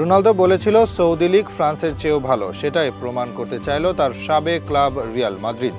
Ronaldo বলেছিল Saudi League ফ্রান্সের চেয়েও ভালো, সেটাই প্রমাণ করতে চাইল তার সাবেক ক্লাব রিয়াল মাদ্রিদ।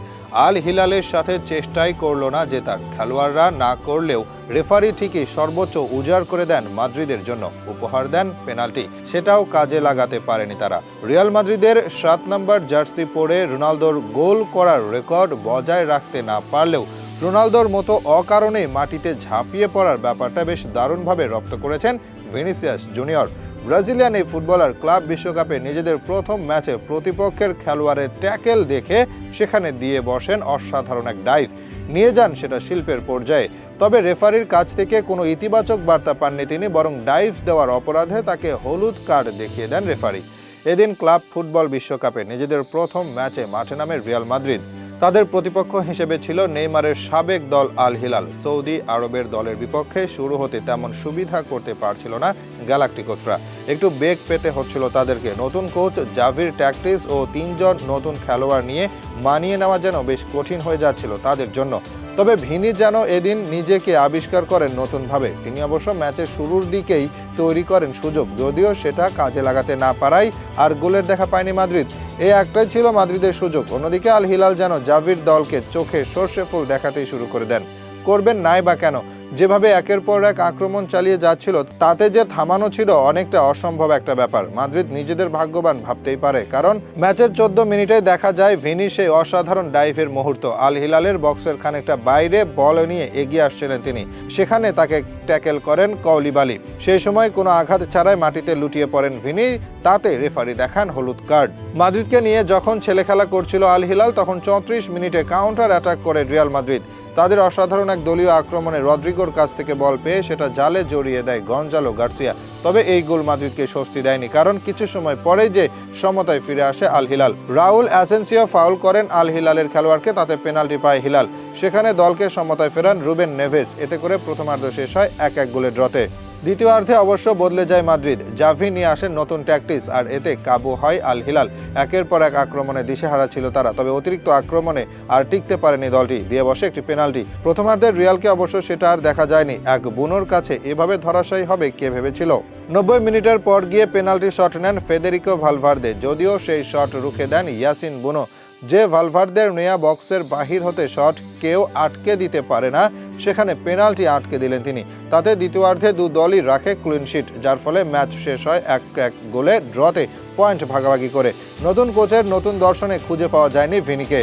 আল হিলালের সাথে চেষ্টাই করল না জেতার খেলোয়াড়রা না করলেও রেফারি ঠিকই সর্বোচ্চ উজাড় করে দেন মাদ্রিদের জন্য, উপহার দেন পেনাল্টি। সেটাও কাজে লাগাতে পারেনি তারা। রিয়াল মাদ্রিদের সাত নম্বর জার্সি পরে রোনালদোর গোল করার রেকর্ড বজায় রাখতে না পারলেও রোনালদোর মতো অকারণে মাটিতে ঝাঁপিয়ে পড়ার ব্যাপারটা বেশ দারুণভাবে রপ্ত করেছেন ভিনিসিয়াস জুনিয়র। ব্রাজিলিয়ান এই ফুটবলার ক্লাব বিশ্বকাপে নিজেদের প্রথম ম্যাচে প্রতিপক্ষের খেলোয়াড়ের ট্যাকেল দেখে সেখানে দিয়ে বসেন অসাধারণ এক ডাইভ। নিয়ে যান সেটা শিল্পের পর্যায়ে। তবে রেফারির কাছ থেকে কোনো ইতিবাচক বার্তা পাননি তিনি, বরং ডাইভ দেওয়ার অপরাধে তাকে হলুদ কার্ড দেখিয়ে দেন রেফারি। এদিন ক্লাব ফুটবল বিশ্বকাপে নিজেদের প্রথম ম্যাচে মাঠে নামে রিয়াল মাদ্রিদ। তাদের প্রতিপক্ষ হিসেবে ছিল নেইমারের সাবেক দল আল হিলাল। সৌদি আরবের দলের বিপক্ষে শুরু হতে তেমন সুবিধা করতে পারছিল না গ্যালাকটিকোসরা একটু বেগ পেতে হচ্ছিল তাদেরকে। নতুন কোচ জাভির ট্যাকটিস ও তিনজন নতুন খেলোয়াড় নিয়ে মানিয়ে নেওয়া যেন বেশ কঠিন হয়ে যাচ্ছিল তাদের জন্য। তবে ভিনি যেন এদিন নিজেকে আবিষ্কার করেন নতুনভাবে। তিনি অবশ্য ম্যাচের শুরুর দিকেই তৈরি করেন সুযোগ, যদিও সেটা কাজে লাগাতে না পারাই আর গোলের দেখা পায়নি মাদ্রিদ। এই একটাই ছিল মাদ্রিদের সুযোগ, অন্যদিকে আল হিলাল যেন জাভির দলকে চোখে সর্ষে ফুল দেখাতেই শুরু করে দেন। করবেন নাই বা কেন যেভাবে একের পর এক আক্রমণ চালিয়ে যাচ্ছিল, তাতে যে থামানো ছিল অনেকটা অসম্ভব একটা ব্যাপার। মাদ্রিদ নিজেদের ভাগ্যবান ভাবতেই পারে, কারণ ম্যাচের চোদ্দ মিনিটে দেখা যায় ভিনি সেই অসাধারণ ডাইভের মুহূর্ত। আল হিলালের বক্সের খানিকটা বাইরে বল নিয়ে এগিয়ে আসছিলেন তিনি। সেখানে তাকে ট্যাকেল করেন কৌলিবালি সেই সময় কোনো আঘাত ছাড়াই মাটিতে লুটিয়ে পড়েন ভিনি তাতে রেফারি দেখান হলুদ কার্ড। মাদ্রিদকে নিয়ে যখন ছেলে খেলা করছিল আল হিলাল তখন চৌত্রিশ মিনিটে কাউন্টার অ্যাটাক করে রিয়াল মাদ্রিদ। তাদের অসাধারণ এক দলীয় আক্রমণে রদ্রিগোর কাছ থেকে বল পেয়ে সেটা জালে জড়িয়ে দেয় গঞ্জালো গার্সিয়া। তবে এই গোল মাদ্রিদকে স্বস্তি দেয়নি, কারণ কিছু সময় পরে যে সমতায় ফিরে আসে Al Hilal. Raul Asensio foul করেন আল হিলালের খেলোয়াড়কে, তাতে পেনাল্টি পায় হিলাল। সেখানে দলকে সমতায় ফেরান রুবেন নেভেস এতে করে প্রথমার্ধ শেষ হয় এক এক গোলের ড্রতে। দ্বিতীয়ার্ধে অবশ্য বদলে যায় মাদ্রিদ। জাভি নিয়ে আসেন নতুন ট্যাকটিস আর এতে কাবু হয় আল হিলাল একের পর এক আক্রমণে দিশেহারা ছিল তারা, তবে অতিরিক্ত আক্রমণে আর টিকতে পারেনি দলটি। দিয়ে বসে একটি পেনাল্টি প্রথমার্ধের রিয়ালকে অবশ্য সেটা আর দেখা যায়নি। এক বুনোর কাছে এভাবে ধরাশায়ী হবে কে ভেবেছিল? নব্বই মিনিটের পর গিয়ে পেনাল্টি শট নেন ফেদেরিকো ভালভার্দে। যদিও সেই শট রুখে দেন ইয়াসিন বুনো। যে ভালভারদের নেয়া বক্সের বাহির হতে শট কেউ আটকে দিতে পারে না, সেখানে পেনাল্টি আটকে দিলেন তিনি। তাতে দ্বিতীয়ার্ধে দু দলই রাখে ক্লিনশিট যার ফলে ম্যাচ শেষ হয় এক এক গোলে, ড্রতে পয়েন্ট ভাগাভাগি করে। নতুন কোচের নতুন দর্শনে খুঁজে পাওয়া যায়নি ভিনিকে।